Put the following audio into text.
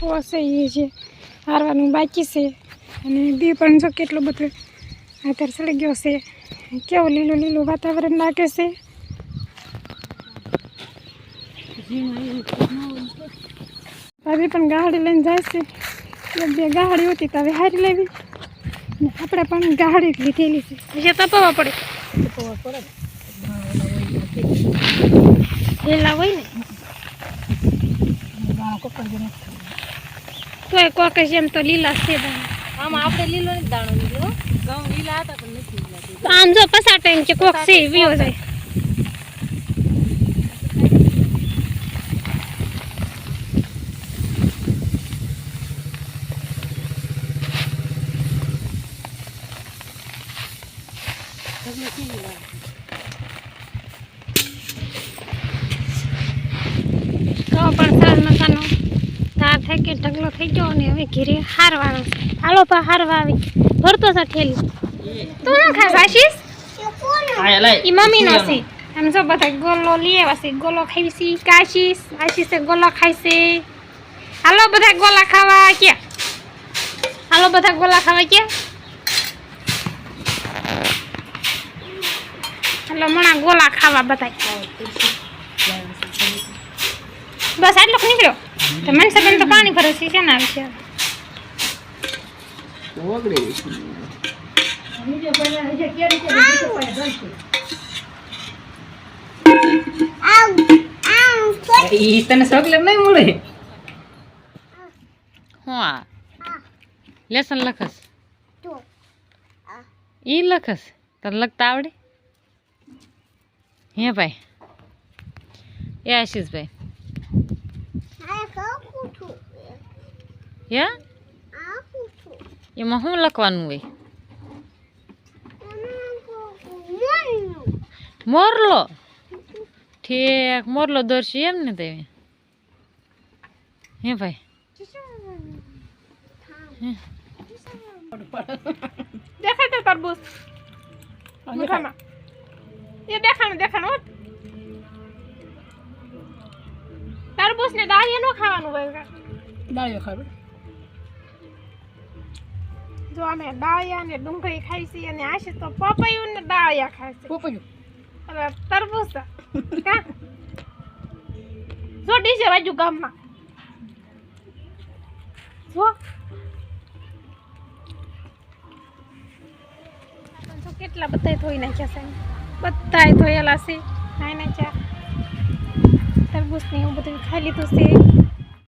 હશે એ છે હારવાનું બાકી છે. અને બી પણ જો કેટલું બધું આધાર સડી ગયો છે. કેવું લીલું લીલું વાતાવરણ લાગે છે? ભાભી પણ ગાડી લઈને જાય છે. એક બે ગાડી હતી તો હવે હારી લેવી. આપણે પણ ગાડી લીધેલી છે. પછી તપાવવા પડે. લીલા હોય ને. તોય કોક જ એમ તો લીલા છે દાણા આમાં આપણે લીલો નથી દાણો લીધો. ઘઉં લીલા હતા પણ નથી લીલા તો આમ જો પસાર ટાઈમ છે કોક છે વિયો જાય. તો પણ સાર નકાનો તાર થઈ કે ઢગલો થઈ ગયો ને હવે ઘીરે હારવાનો છે. હાલો પા હાર વાવી ભરતો છે ઠેલી તું ના ખાસ આશીષ ઈ મમ્મી નો છે. આમ જો બધા ગોલો લઈ આવ્યા ગોલો ખાવી છે કાશીસ. આશીષે ગોલો ખાય હાલો બધા ગોલા ખાવા કે હાલો બધા ગોલા ખાવા કે હાલો મણા ગોલા ખાવા બધા. બસ તો મનસાબેન તો પાણી ભરે છે શેના વિશે ઈ તને ચોકલેટ નહીં મળે? હું આ? લેસન લખસ. ઈ લખસ. તને લખતા આવડે? હે ભાઈ. એ આશીષભાઈ. હે એમાં શું લખવાનું હોય મોરલો ઠીક મોરલો દોરશી એમ ને તમે હે ભાઈ દેખાય તો તરબૂચ મોઢામાં એ દેખાણું દેખાણું. તરબૂચ ને દાળીએ નો ખાવાનું હોય ડાળીઓ ખાવે જો અમે દાળિયા ને ડુંગળી ખાઈ છે અને આશી તો પપૈયું ને દાળિયા ખાય છે પોપયું. હવે તરબૂચ કા જો ડીજે બાજુ ગામમાં. જો. કેટલા બધાય ધોઈ નાખ્યા છે. બધાય ધોયેલા છે. નાઈ નાખ્યા. તરબૂચ ને એવું બધું ખાઈ લીધું છે.